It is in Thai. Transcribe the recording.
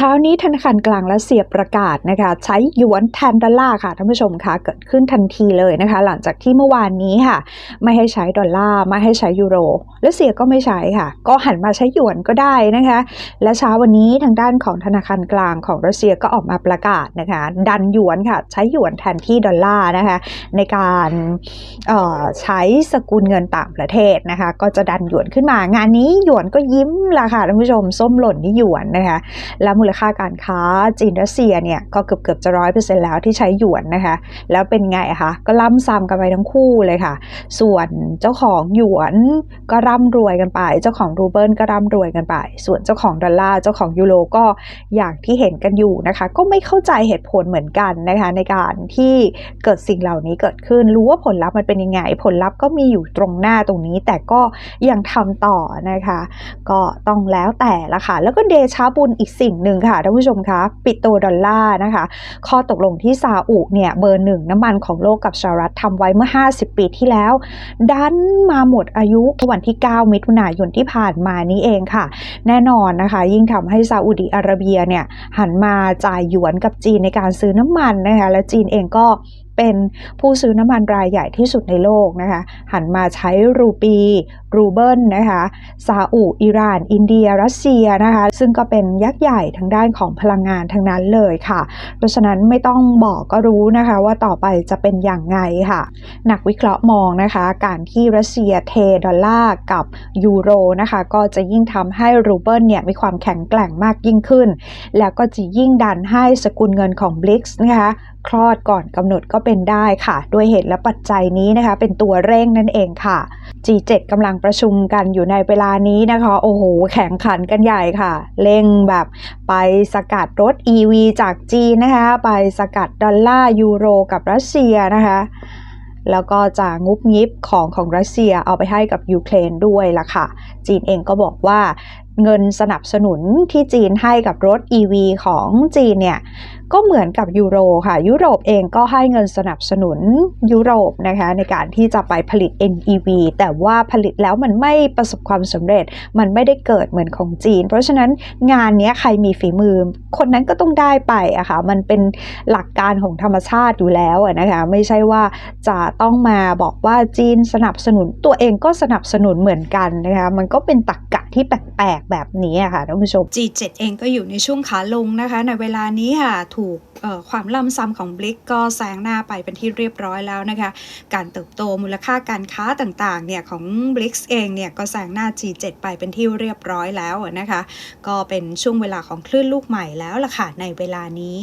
เช้านี้ธนาคารกลางรัสเซียประกาศนะคะใช้หยวนแทนดอลลาร์ค่ะท่านผู้ชมคะเกิดขึ้นทันทีเลยนะคะ หลังจากที่เมื่อวานนี้ค่ะ ไม่ให้ใช้ดอลลาร์ไม่ให้ใช้ยูโรรัสเซียก็ไม่ใช้ค่ะ ก็หันมาใช้หยวนก็ได้นะคะ และเช้าวันนี้ทางด้านของธนาคารกลางของรัสเซียก็ออกมาประกาศนะคะ ดันหยวนค่ะใช้หยวนแทนที่ดอลลาร์นะคะในการใช้สกุลเงินต่างประเทศนะคะก็จะดันหยวนขึ้นมางานนี้หยวนก็ยิ้มละค่ะท่านผู้ชมส้มหล่นที่หยวนนะคะและมูลค่าการค้าจีนรัสเซียเนี่ยก็เกือบเกือบจะร้อยเปอร์เซ็นต์แล้วที่ใช้หยวนนะคะแล้วเป็นไงคะก็ล่ำซ้ำกันไปทั้งคู่เลยค่ะ ส่วนเจ้าของหยวนก็ร่ำรวยกันไป เจ้าของรูเบิลก็ร่ำรวยกันไป ส่วนเจ้าของดอลลาร์เจ้าของยูโรก็อย่างที่เห็นกันอยู่นะคะ ก็ไม่เข้าใจเหตุผลเหมือนกันนะคะในการที่เกิดสิ่งเหล่านี้เกิดขึ้นรู้ว่าผลลัพธ์มันเป็นยังไง ผลลัพธ์ก็มีอยู่ตรงหน้าตรงนี้ แต่ก็ยังทำต่อนะคะ ก็ต้องแล้วแต่ละค่ะแล้วก็เดชาบุญอีกสิ่งหนึ่งค่ะท่านผู้ชมคะปิโตดอลลาร์นะคะ ข้อตกลงที่ซาอุเนี่ยเบอร์หนึ่งน้ำมันของโลกกับสหรัฐทำไว้เมื่อ 50 ปีที่แล้ว ดันมาหมดอายุวันที่ 9 มิถุนายนที่ผ่านมานี้เองค่ะ แน่นอนนะคะ ยิ่งทำให้ซาอุดีอาระเบียเนี่ยหันมาจ่ายหยวนกับจีนในการซื้อน้ำมันนะคะและจีนเองก็ เป็นผู้ซื้อน้ำมันรายใหญ่ที่สุดในโลกนะคะ หันมาใช้รูปี รูเบิลนะคะซาอุอิหร่าน อินเดีย รัสเซียนะคะ ซึ่งก็เป็นยักษ์ใหญ่ทางด้านของพลังงานทั้งนั้นเลยค่ะ เพราะฉะนั้นไม่ต้องบอกก็รู้นะคะว่าต่อไปจะเป็นอย่างไงค่ะ นักวิเคราะห์มองนะคะ การที่รัสเซียเทดอลลาร์กับยูโรนะคะ ก็จะยิ่งทำให้รูเบิลเนี่ยมีความแข็งแกร่งมากยิ่งขึ้น แล้วก็จะยิ่งดันให้สกุลเงินของ BRICS นะคะคลอดก่อนกำหนดก็เป็นได้ค่ะ ด้วยเหตุและปัจจัยนี้นะคะ เป็นตัวเร่งนั่นเองค่ะ G7 กำลังประชุมกันอยู่ในเวลานี้นะคะ โอ้โห แข่งขันกันใหญ่ค่ะ เร่งแบบไปสกัดรถ EV จากจีนนะคะ ไปสกัดดอลลาร์ยูโรกับรัสเซียนะคะแล้วก็จะงุบงิบของของรัสเซียเอาไปให้กับยูเครนด้วยล่ะค่ะ จีนเองก็บอกว่า เงินสนับสนุนที่จีนให้กับรถ EV ของจีนเนี่ยก็เหมือนกับยูโรค่ะ ยุโรปเองก็ให้เงินสนับสนุนยุโรปนะคะในการที่จะไปผลิต NEV แต่ว่าผลิตแล้วมันไม่ประสบความสำเร็จ มันไม่ได้เกิดเหมือนของจีน เพราะฉะนั้นงานนี้ใครมีฝีมือ คนนั้นก็ต้องได้ไปอะค่ะมันเป็นหลักการของธรรมชาติอยู่แล้วนะคะไม่ใช่ว่าจะต้องมาบอกว่าจีนสนับสนุนตัวเองก็สนับสนุนเหมือนกันนะคะมันก็เป็นตรกกะที่แปลกแบบนี้อะค่ะท่านผู้ชม G7 เองก็อยู่ในช่วงขาลงนะคะ ในเวลานี้ค่ะถูกความล่ำซ้ำของบลิกก็แซงหน้าไปเป็นที่เรียบร้อยแล้วนะคะ การเติบโตมูลค่าการค้าต่างๆเนี่ยของบลิกเองเนี่ยก็แซงหน้า G7 ไปเป็นที่เรียบร้อยแล้วนะคะ ก็เป็นช่วงเวลาของคลื่นลูกใหม่แล้วล่ะค่ะในเวลานี้